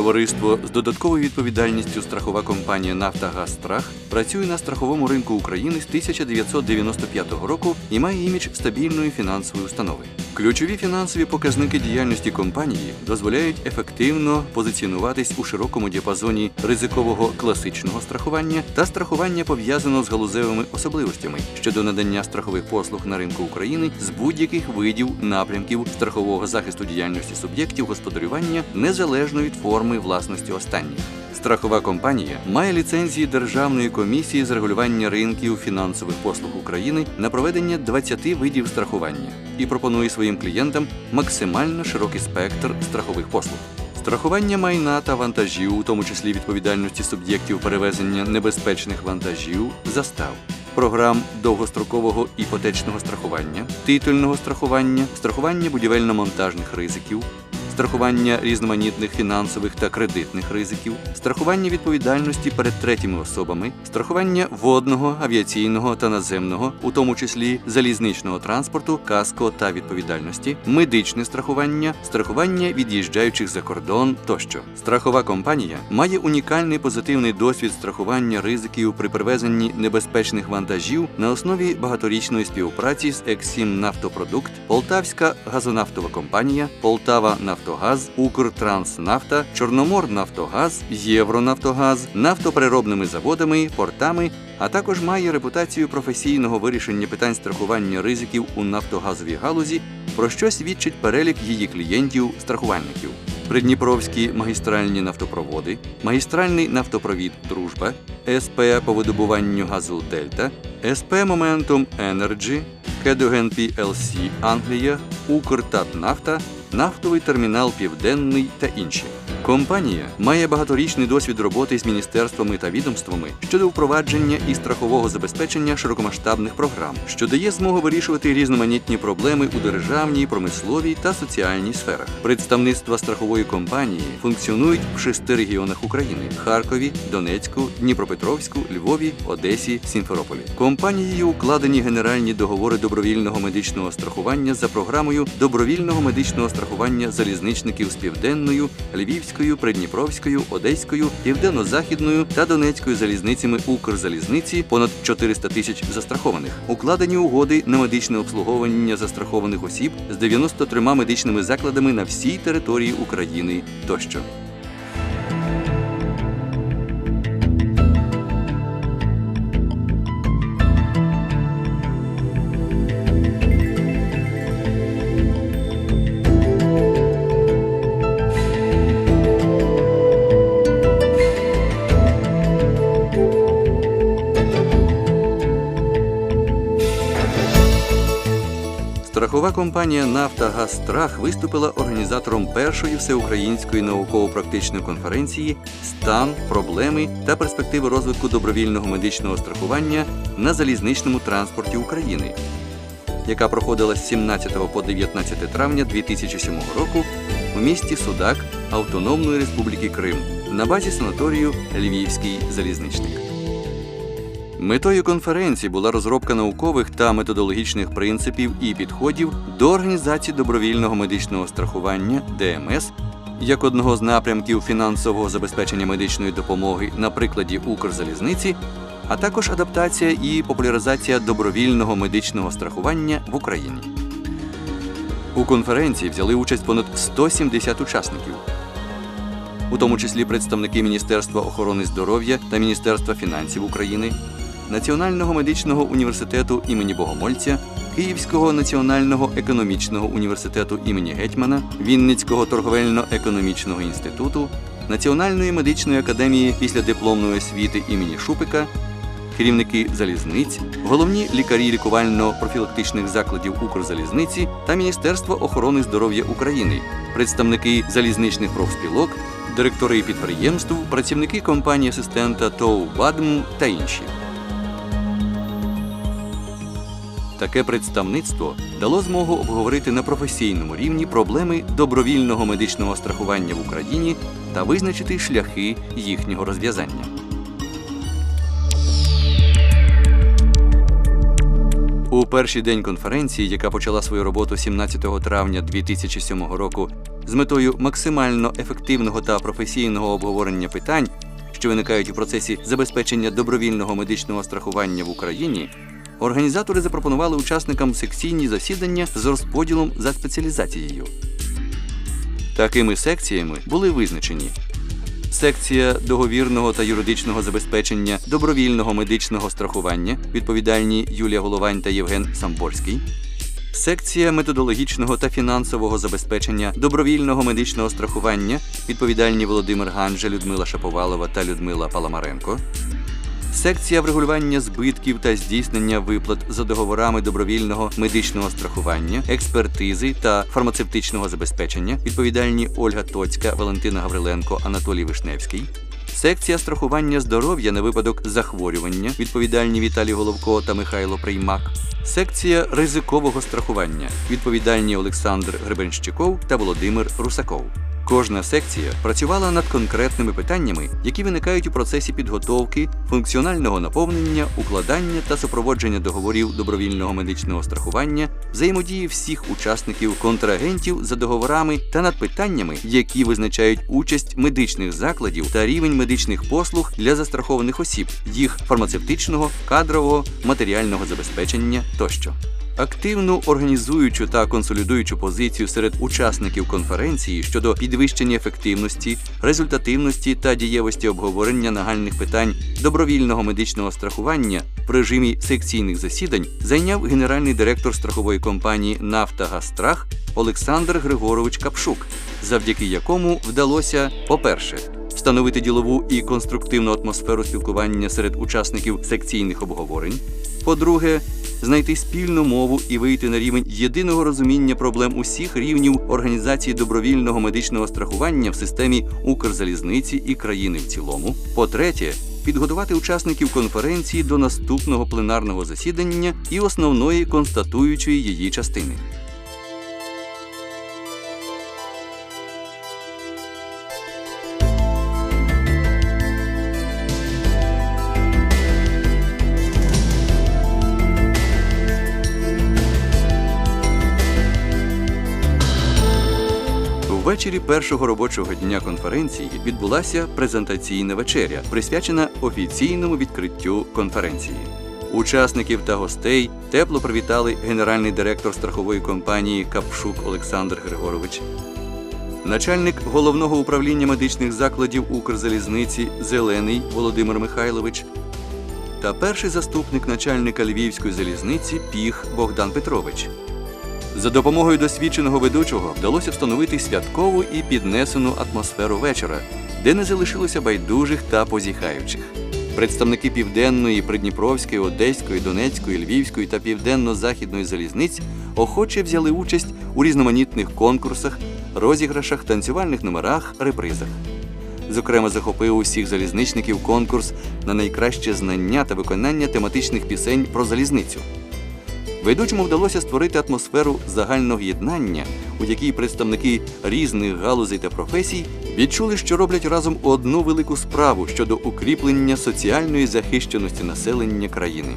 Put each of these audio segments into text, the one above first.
Товариство з додатковою відповідальністю страхова компанія Нафтогазстрах працює на страховому ринку України з 1995 року і має імідж стабільної фінансової установи. Ключові фінансові показники діяльності компанії дозволяють ефективно позиціонуватись у широкому діапазоні ризикового класичного страхування та страхування пов'язаного з галузевими особливостями щодо надання страхових послуг на ринку України з будь-яких видів напрямків страхового захисту діяльності суб'єктів господарювання незалежно від форми власності останніх. Страхова компанія має ліцензії Державної комісії з регулювання ринків фінансових послуг України на проведення 20 видів страхування і пропонує своїм клієнтам максимально широкий спектр страхових послуг. Страхування майна та вантажів, у тому числі відповідальності суб'єктів перевезення небезпечних вантажів, застав. Програм довгострокового іпотечного страхування, титульного страхування, страхування будівельно-монтажних ризиків, страхування різноманітних фінансових та кредитних ризиків, страхування відповідальності перед третіми особами, страхування водного, авіаційного та наземного, у тому числі залізничного транспорту, каско та відповідальності, медичне страхування, страхування від'їжджаючих за кордон тощо. Страхова компанія має унікальний позитивний досвід страхування ризиків при перевезенні небезпечних вантажів на основі багаторічної співпраці з Ексім Нафтопродукт, Полтавська газонафтова компанія, Полтава Нафтогаз, Укртранснафта, Чорноморнафтогаз, Євронафтогаз, нафтопереробними заводами, портами, а також має репутацію професійного вирішення питань страхування ризиків у нафтогазовій галузі, про що свідчить перелік її клієнтів-страхувальників. Придніпровські магістральні нафтопроводи, магістральний нафтопровід Дружба, СП по видобуванню газу Дельта, СП Моментум Енерджі, Кедоген PLC Англія, Укртатнафта, нафтовий термінал Південний та інші. Компанія має багаторічний досвід роботи з міністерствами та відомствами щодо впровадження і страхового забезпечення широкомасштабних програм, що дає змогу вирішувати різноманітні проблеми у державній, промисловій та соціальній сферах. Представництва страхової компанії функціонують в шести регіонах України: Харкові, Донецьку, Дніпропетровську, Львові, Одесі, Сімферополі. Компанією укладені генеральні договори добровільного медичного страхування за програмою добровільного медичного страхування залізничників з південною, Львівською, Придніпровською, Одеською, Південно-Західною та Донецькою залізницями Укрзалізниці понад 400 тисяч застрахованих. Укладені угоди на медичне обслуговування застрахованих осіб з 93 медичними закладами на всій території України тощо. Компанія Нафтогазстрах виступила організатором першої всеукраїнської науково-практичної конференції Стан, проблеми та перспективи розвитку добровільного медичного страхування на залізничному транспорті України, яка проходила з 17 по 19 травня 2007 року у місті Судак Автономної Республіки Крим на базі санаторію Львівський залізничник. Метою конференції була розробка наукових та методологічних принципів і підходів до організації добровільного медичного страхування ДМС як одного з напрямків фінансового забезпечення медичної допомоги на прикладі Укрзалізниці, а також адаптація і популяризація добровільного медичного страхування в Україні. У конференції взяли участь понад 170 учасників, у тому числі представники Міністерства охорони здоров'я та Міністерства фінансів України, Національного медичного університету імені Богомольця, Київського національного економічного університету імені Гетьмана, Вінницького торговельно-економічного інституту, Національної медичної академії післядипломної освіти імені Шупика, керівники залізниць, головні лікарі лікувально-профілактичних закладів Укрзалізниці та Міністерство охорони здоров'я України, представники залізничних профспілок, директори підприємств, працівники компанії асистента ТОВ БАДМ та інші. Таке представництво дало змогу обговорити на професійному рівні проблеми добровільного медичного страхування в Україні та визначити шляхи їхнього розв'язання. У перший день конференції, яка почала свою роботу 17 травня 2007 року з метою максимально ефективного та професійного обговорення питань, що виникають у процесі забезпечення добровільного медичного страхування в Україні, організатори запропонували учасникам секційні засідання з розподілом за спеціалізацією. Такими секціями були визначені секція договірного та юридичного забезпечення добровільного медичного страхування, відповідальні Юлія Головань та Євген Самборський. Секція методологічного та фінансового забезпечення добровільного медичного страхування, відповідальні Володимир Ганжа, Людмила Шаповалова та Людмила Паламаренко. Секція врегулювання збитків та здійснення виплат за договорами добровільного медичного страхування, експертизи та фармацевтичного забезпечення, відповідальні Ольга Тоцька, Валентина Гавриленко, Анатолій Вишневський. Секція страхування здоров'я на випадок захворювання, відповідальні Віталій Головко та Михайло Приймак. Секція ризикового страхування, відповідальні Олександр Гребенщиков та Володимир Русаков. Кожна секція працювала над конкретними питаннями, які виникають у процесі підготовки, функціонального наповнення, укладання та супроводження договорів добровільного медичного страхування, взаємодії всіх учасників контрагентів за договорами та над питаннями, які визначають участь медичних закладів та рівень медичних послуг для застрахованих осіб, їх фармацевтичного, кадрового, матеріального забезпечення тощо. Активну організуючу та консолідуючу позицію серед учасників конференції щодо підвищення ефективності, результативності та дієвості обговорення нагальних питань добровільного медичного страхування в режимі секційних засідань зайняв генеральний директор страхової компанії Нафтагастрах Олександр Григорович Капшук, завдяки якому вдалося, по-перше, встановити ділову і конструктивну атмосферу спілкування серед учасників секційних обговорень. По-друге, знайти спільну мову і вийти на рівень єдиного розуміння проблем усіх рівнів організації добровільного медичного страхування в системі Укрзалізниці і країни в цілому. По-третє, підготувати учасників конференції до наступного пленарного засідання і основної констатуючої її частини. Ввечері першого робочого дня конференції відбулася презентаційна вечеря, присвячена офіційному відкриттю конференції. Учасників та гостей тепло привітали генеральний директор страхової компанії Капшук Олександр Григорович, начальник головного управління медичних закладів Укрзалізниці Зелений Володимир Михайлович та перший заступник начальника Львівської залізниці Піх Богдан Петрович. За допомогою досвідченого ведучого вдалося встановити святкову і піднесену атмосферу вечора, де не залишилося байдужих та позіхаючих. Представники Південної, Придніпровської, Одеської, Донецької, Львівської та Південно-Західної залізниць охоче взяли участь у різноманітних конкурсах, розіграшах, танцювальних номерах, репризах. Зокрема, захопив усіх залізничників конкурс на найкраще знання та виконання тематичних пісень про залізницю. Ведучому вдалося створити атмосферу загального єднання, у якій представники різних галузей та професій відчули, що роблять разом одну велику справу щодо укріплення соціальної захищеності населення країни.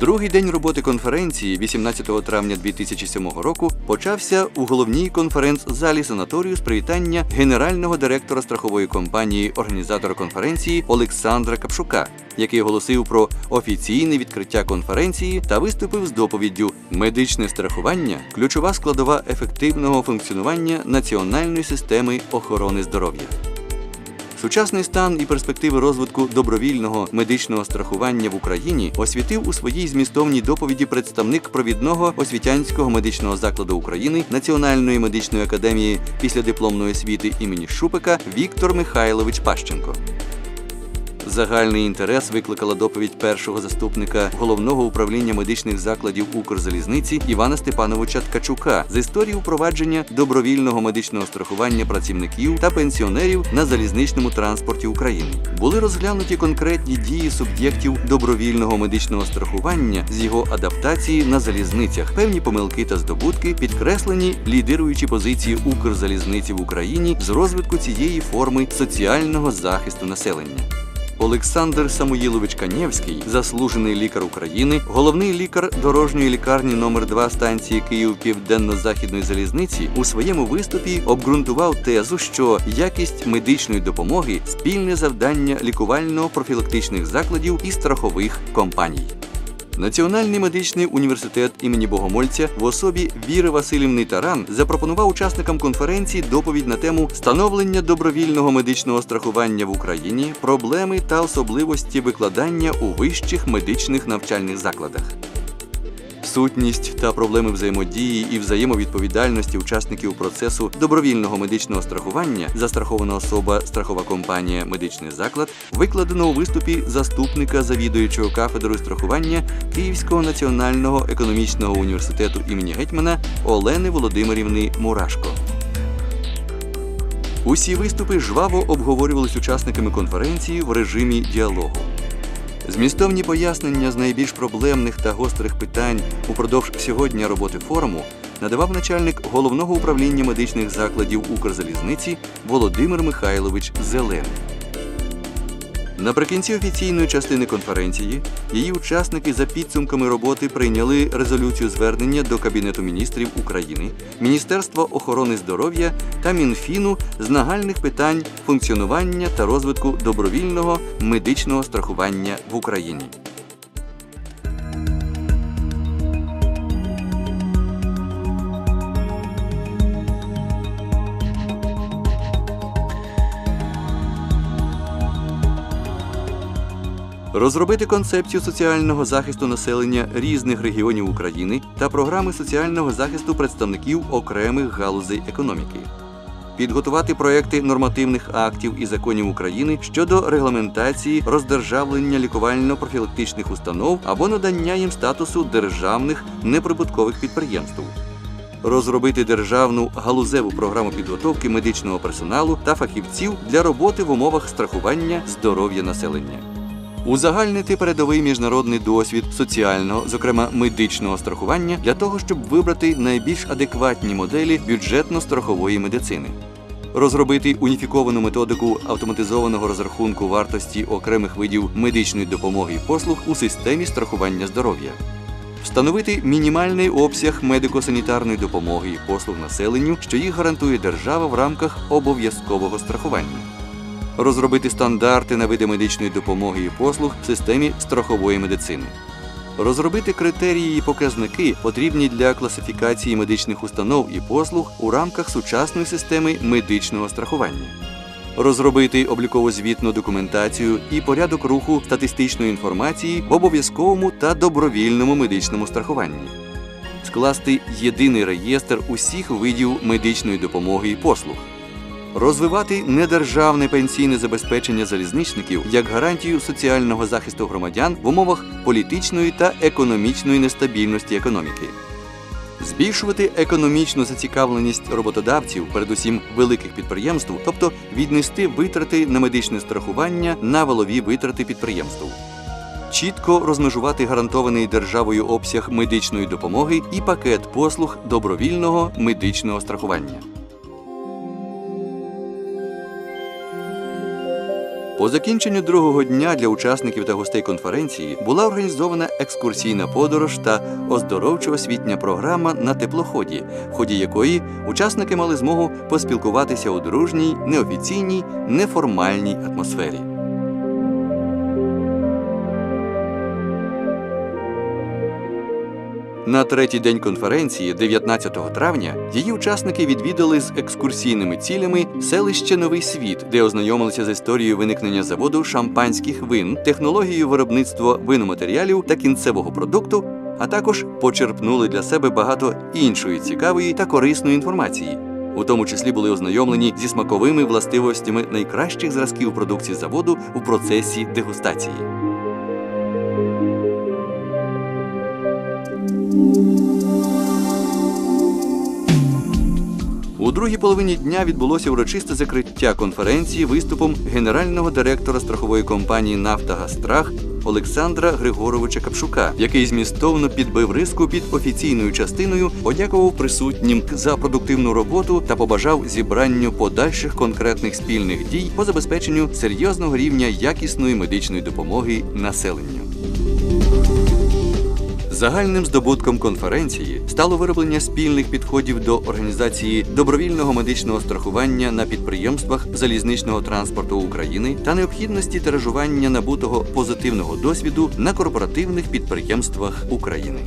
Другий день роботи конференції 18 травня 2007 року почався у головній конференц-залі санаторію з привітання генерального директора страхової компанії організатора конференції Олександра Капшука, який оголосив про офіційне відкриття конференції та виступив з доповіддю Медичне страхування ключова складова ефективного функціонування національної системи охорони здоров'я. Сучасний стан і перспективи розвитку добровільного медичного страхування в Україні освітив у своїй змістовній доповіді представник провідного освітянського медичного закладу України Національної медичної академії післядипломної освіти імені Шупика Віктор Михайлович Пащенко. Загальний інтерес викликала доповідь першого заступника головного управління медичних закладів Укрзалізниці Івана Степановича Ткачука з історії впровадження добровільного медичного страхування працівників та пенсіонерів на залізничному транспорті України. Були розглянуті конкретні дії суб'єктів добровільного медичного страхування з його адаптації на залізницях, певні помилки та здобутки, підкреслені лідируючі позиції Укрзалізниці в Україні з розвитку цієї форми соціального захисту населення. Олександр Самуїлович Канєвський, заслужений лікар України, головний лікар дорожньої лікарні номер 2 станції Київ Південно-Західної залізниці, у своєму виступі обґрунтував тезу, що якість медичної допомоги спільне завдання лікувально-профілактичних закладів і страхових компаній. Національний медичний університет імені Богомольця в особі Віри Васильівни Таран запропонував учасникам конференції доповідь на тему становлення добровільного медичного страхування в Україні, проблеми та особливості викладання у вищих медичних навчальних закладах. Сутність та проблеми взаємодії і взаємовідповідальності учасників процесу добровільного медичного страхування застрахована особа страхова компанія Медичний заклад викладено у виступі заступника завідуючого кафедрою страхування Київського національного економічного університету імені гетьмана Олени Володимирівни Мурашко. Усі виступи жваво обговорювались учасниками конференції в режимі діалогу. Змістовні пояснення з найбільш проблемних та гострих питань упродовж сьогодні роботи форуму надавав начальник головного управління медичних закладів Укрзалізниці Володимир Михайлович Зелений. Наприкінці офіційної частини конференції її учасники за підсумками роботи прийняли резолюцію звернення до Кабінету міністрів України, Міністерства охорони здоров'я та Мінфіну з нагальних питань функціонування та розвитку добровільного медичного страхування в Україні. Розробити концепцію соціального захисту населення різних регіонів України та програми соціального захисту представників окремих галузей економіки. Підготувати проекти нормативних актів і законів України щодо регламентації роздержавлення лікувально-профілактичних установ або надання їм статусу державних неприбуткових підприємств. Розробити державну галузеву програму підготовки медичного персоналу та фахівців для роботи в умовах страхування здоров'я населення. Узагальнити передовий міжнародний досвід соціального, зокрема медичного страхування, для того, щоб вибрати найбільш адекватні моделі бюджетно-страхової медицини. Розробити уніфіковану методику автоматизованого розрахунку вартості окремих видів медичної допомоги і послуг у системі страхування здоров'я. Встановити мінімальний обсяг медико-санітарної допомоги і послуг населенню, що їх гарантує держава в рамках обов'язкового страхування розробити стандарти на види медичної допомоги і послуг в системі страхової медицини, розробити критерії і показники, потрібні для класифікації медичних установ і послуг у рамках сучасної системи медичного страхування. Розробити обліково-звітну документацію і порядок руху статистичної інформації в обов'язковому та добровільному медичному страхуванні, скласти єдиний реєстр усіх видів медичної допомоги і послуг, розвивати недержавне пенсійне забезпечення залізничників як гарантію соціального захисту громадян в умовах політичної та економічної нестабільності економіки. Збільшувати економічну зацікавленість роботодавців, передусім великих підприємств, тобто віднести витрати на медичне страхування на валові витрати підприємств. Чітко розмежувати гарантований державою обсяг медичної допомоги і пакет послуг добровільного медичного страхування. По закінченню другого дня для учасників та гостей конференції була організована екскурсійна подорож та оздоровчо-освітня програма на теплоході, в ході якої учасники мали змогу поспілкуватися у дружній, неофіційній, неформальній атмосфері. На третій день конференції, 19 травня, її учасники відвідали з екскурсійними цілями селище Новий Світ, де ознайомилися з історією виникнення заводу шампанських вин, технологією виробництва виноматеріалів та кінцевого продукту, а також почерпнули для себе багато іншої цікавої та корисної інформації. У тому числі були ознайомлені зі смаковими властивостями найкращих зразків продукції заводу у процесі дегустації. У другій половині дня відбулося урочисте закриття конференції виступом генерального директора страхової компанії Нафтогазстрах Олександра Григоровича Капшука, який змістовно підбив риску під офіційною частиною, подякував присутнім за продуктивну роботу та побажав зібранню подальших конкретних спільних дій по забезпеченню серйозного рівня якісної медичної допомоги населенню. Загальним здобутком конференції стало вироблення спільних підходів до організації добровільного медичного страхування на підприємствах залізничного транспорту України та необхідності тиражування набутого позитивного досвіду на корпоративних підприємствах України.